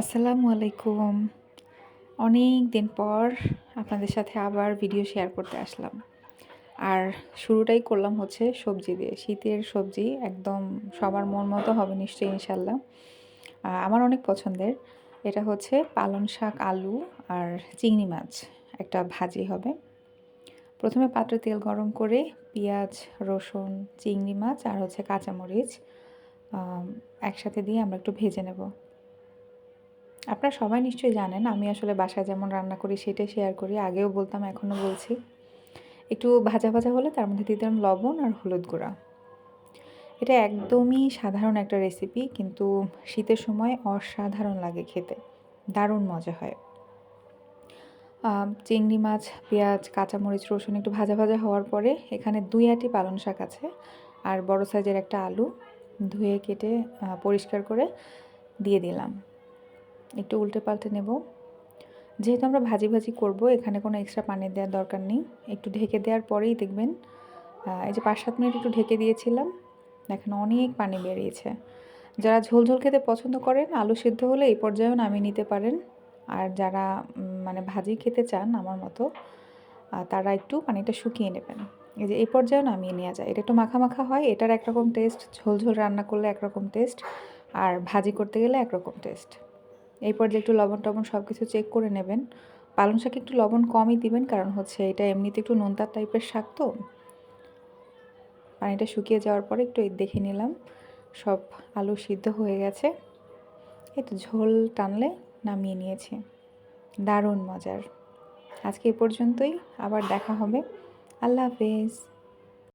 আসসালামু আলাইকুম। অনেক দিন পর আপনাদের সাথে আবার ভিডিও শেয়ার করতে আসলাম। আর শুরুটাই করলাম হচ্ছে সবজি দিয়ে। শীতের সবজি একদম সবার মন মতো হবে নিশ্চয়ই ইনশাল্লাহ আমার অনেক পছন্দের। এটা হচ্ছে পালং শাক, আলু আর চিংড়ি মাছ। একটা ভাজি হবে। প্রথমে পাত্রে তেল গরম করে পেঁয়াজ, রসুন, চিংড়ি মাছ আর হচ্ছে কাঁচামরিচ একসাথে দিয়ে আমরা একটু ভেজে নেব। আপনারা সবাই নিশ্চয়ই জানেন, আমি আসলে বাসায় যেমন রান্না করি সেটাই শেয়ার করি, আগেও বলতাম, এখনও বলছি। একটু ভাজা ভাজা হলে তার মধ্যে দিতাম লবণ আর হলুদ গুঁড়া। এটা একদমই সাধারণ একটা রেসিপি কিন্তু শীতের সময় অসাধারণ লাগে খেতে। দারুণ মজা হয়। চিংড়ি মাছ, পেঁয়াজ, কাঁচামরিচ, রসুন একটু ভাজা ভাজা হওয়ার পরে এখানে দুই আটি পালং শাক আছে আর বড় সাইজের একটা আলু ধুয়ে কেটে পরিষ্কার করে দিয়ে দিলাম। একটু উল্টে পাল্টে নেব। যেহেতু আমরা ভাজি ভাজি করব, এখানে কোনো এক্সট্রা পানি দেওয়ার দরকার নেই। একটু ঢেকে দেওয়ার পরেই দেখবেন এই যে পাঁচ সাত মিনিট একটু ঢেকে দিয়েছিলাম, দেখেন অনেক পানি বেরিয়েছে। যারা ঝোল ঝোল খেতে পছন্দ করেন, আলু সিদ্ধ হলে এই পর্যায়েও নামিয়ে নিতে পারেন। আর যারা মানে ভাজি খেতে চান আমার মতো তারা একটু পানিটা শুকিয়ে নেবেন। এই যে এই পর্যায়েও নামিয়ে নেওয়া যায়। এটা একটু মাখা মাখা হয়, এটার একরকম টেস্ট ঝোল ঝোল রান্না করলে একরকম টেস্ট আর ভাজি করতে গেলে একরকম টেস্ট এই পর্যায়ে একটু লবণ টবণ সব কিছু চেক করে নেবেন। পালং শাকে একটু লবণ কমই দিবেন, কারণ হচ্ছে এটা এমনিতে একটু নোনতা টাইপের শাক তো। পানিটা শুকিয়ে যাওয়ার পরে একটু দেখে নিলাম, সব আলু সিদ্ধ হয়ে গেছে। একটু ঝোল টানলে নামিয়ে নিয়েছি। দারুণ মজার। আজকে এ পর্যন্তই, আবার দেখা হবে। আল্লাহ হাফেজ।